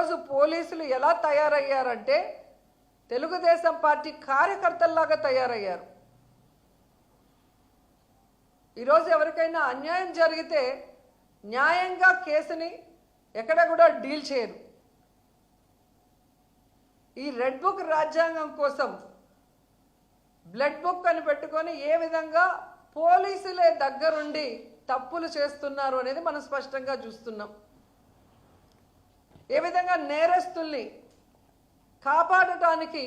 ఈరోజు పోలీసులు ఎలా తయారయ్యారంటే తెలుగుదేశం పార్టీ కార్యకర్తల్లాగా తయారయ్యారు. ఈరోజు ఎవరికైనా అన్యాయం జరిగితే న్యాయంగా కేసుని ఎక్కడ కూడా డీల్ చేయరు. ఈ రెడ్ బుక్ రాజ్యాంగం కోసం బ్లడ్ బుక్ అని పెట్టుకొని ఏ విధంగా పోలీసులే దగ్గరుండి తప్పులు చేస్తున్నారు అనేది మనం స్పష్టంగా చూస్తున్నాం. ఏ విధంగా నేరస్తుల్ని కాపాడటానికి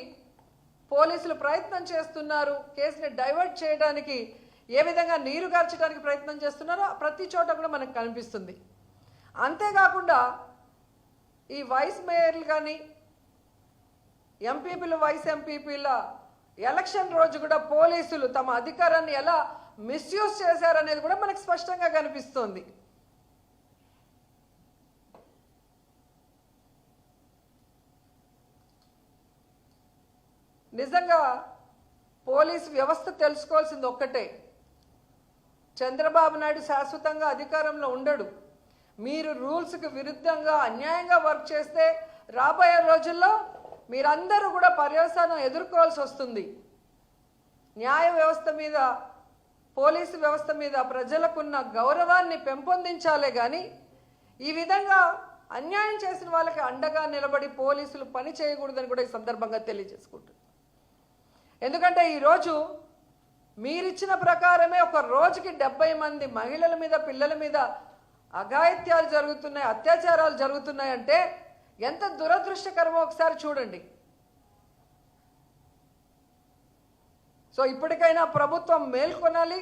పోలీసులు ప్రయత్నం చేస్తున్నారు కేసుని డైవర్ట్ చేయడానికి ఏ విధంగా నీరు గార్చడానికి ప్రయత్నం చేస్తున్నారో ప్రతి చోట కూడా మనకు కనిపిస్తుంది. అంతేకాకుండా ఈ వైస్ మేయర్లు కానీ ఎంపీపీలు వైస్ ఎంపీపీల ఎలక్షన్ రోజు కూడా పోలీసులు తమ అధికారాన్ని ఎలా మిస్యూజ్ చేశారనేది కూడా మనకు స్పష్టంగా కనిపిస్తోంది. నిజంగా పోలీస్ వ్యవస్థ తెలుసుకోవాల్సింది ఒక్కటే. చంద్రబాబు నాయుడు శాశ్వతంగా అధికారంలో ఉండడు. మీరు రూల్స్కి విరుద్ధంగా అన్యాయంగా వర్క్ చేస్తే రాబోయే రోజుల్లో మీరందరూ కూడా పర్యవసానం ఎదుర్కోవాల్సి వస్తుంది. న్యాయ వ్యవస్థ మీద పోలీసు వ్యవస్థ మీద ప్రజలకున్న గౌరవాన్ని పెంపొందించాలే కానీ ఈ విధంగా అన్యాయం చేసిన వాళ్ళకి అండగా నిలబడి పోలీసులు పని చేయకూడదని కూడా ఈ సందర్భంగా తెలియజేసుకుంటున్నాను. ఎందుకంటే ఈరోజు మీరిచ్చిన ప్రకారమే ఒక రోజుకి డెబ్బై మంది మహిళల మీద పిల్లల మీద అఘాయిత్యాలు జరుగుతున్నాయి అత్యాచారాలు జరుగుతున్నాయంటే ఎంత దురదృష్టకరమో ఒకసారి చూడండి. సో ఇప్పటికైనా ప్రభుత్వం మేల్కొనాలి.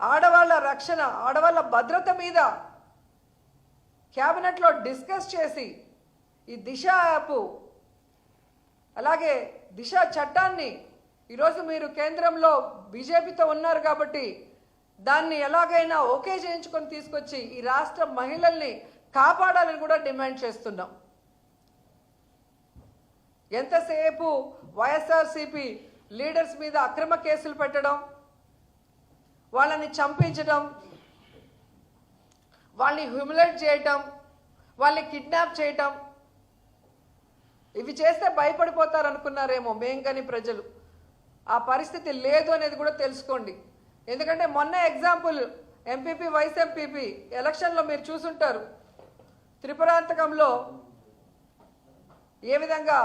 ఆడవాళ్ళ రక్షణ ఆడవాళ్ళ భద్రత మీద క్యాబినెట్లో డిస్కస్ చేసి ఈ దిశ యాప్ అలాగే దిశ చట్టాన్ని ఈరోజు మీరు కేంద్రంలో బీజేపీతో ఉన్నారు కాబట్టి దాన్ని ఎలాగైనా ఓకే చేయించుకొని తీసుకొచ్చి ఈ రాష్ట్ర మహిళల్ని కాపాడాలని కూడా డిమాండ్ చేస్తున్నాం. ఎంతసేపు వైఎస్ఆర్సీపీ లీడర్స్ మీద అక్రమ కేసులు పెట్టడం వాళ్ళని చంపించడం వాళ్ళని హ్యూమిలేట్ చేయటం వాళ్ళని కిడ్నాప్ చేయటం ఇవి చేస్తే భయపడిపోతారు అనుకున్నారేమో మేం కానీ ప్రజలు. ఆ పరిస్థితి లేదు అనేది కూడా తెలుసుకోండి. ఎందుకంటే మొన్న ఎగ్జాంపుల్ ఎంపీపీ వైస్ ఎంపీపీ ఎలక్షన్లో మీరు చూసుంటారు. త్రిపురాంతకంలో ఏ విధంగా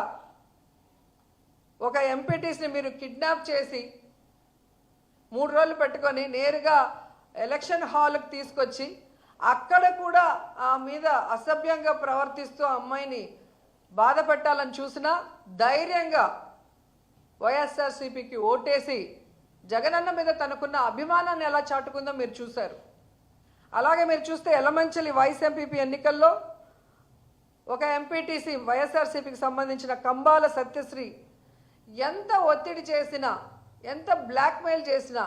ఒక ఎంపీటీస్ని మీరు కిడ్నాప్ చేసి మూడు రోజులు పెట్టుకొని నేరుగా ఎలక్షన్ హాల్కి తీసుకొచ్చి అక్కడ కూడా ఆ మీద అసభ్యంగా ప్రవర్తిస్తూ అమ్మాయిని బాధపెట్టాలని చూసినా ధైర్యంగా వైఎస్ఆర్సీపీకి ఓటేసి జగనన్న మీద తనకున్న అభిమానాన్ని ఎలా చాటుకుందో మీరు చూశారు. అలాగే మీరు చూస్తే ఎలమంచలి వైస్ ఎంపీపీ ఎన్నికల్లో ఒక ఎంపీటీసీ వైఎస్ఆర్సీపీకి సంబంధించిన కంబాల సత్యశ్రీ ఎంత ఒత్తిడి చేసినా ఎంత బ్లాక్మెయిల్ చేసినా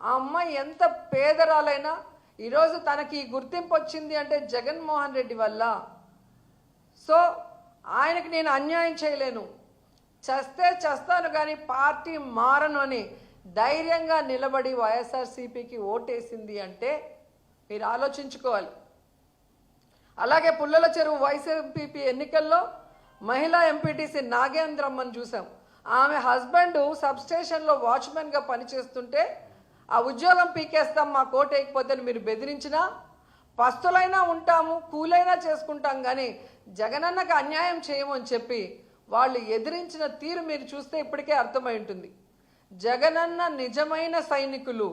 ఆ అమ్మాయి ఎంత పేదరాలైనా ఈరోజు తనకి గుర్తింపు వచ్చింది అంటే జగన్మోహన్ రెడ్డి వల్ల. ఆయనకి నేను అన్యాయం చేయలేను. చేస్తే చస్తాను కానీ పార్టీ మారను అని ధైర్యంగా నిలబడి వైఎస్ఆర్సీపీకి ఓటేసింది అంటే మీరు ఆలోచించుకోవాలి. అలాగే పుల్లల చెరువు వైసీపీ ఎన్నికల్లో మహిళా ఎంపీటీసీ నాగేంద్రమ్మని చూసాం ఆమె హస్బెండ్ సబ్స్టేషన్లో వాచ్మెన్గా పనిచేస్తుంటే ఆ ఉద్యోగం పీకేస్తాం మా కోట వేయకపోతే మీరు బెదిరించినా పస్తులైనా ఉంటాము కూలైనా చేసుకుంటాం కానీ జగనన్నకు అన్యాయం చేయమని చెప్పి వాళ్ళు ఎదిరించిన తీరు మీరు చూస్తే ఇప్పటికే అర్థమై ఉంటుంది. జగనన్న నిజమైన సైనికులు.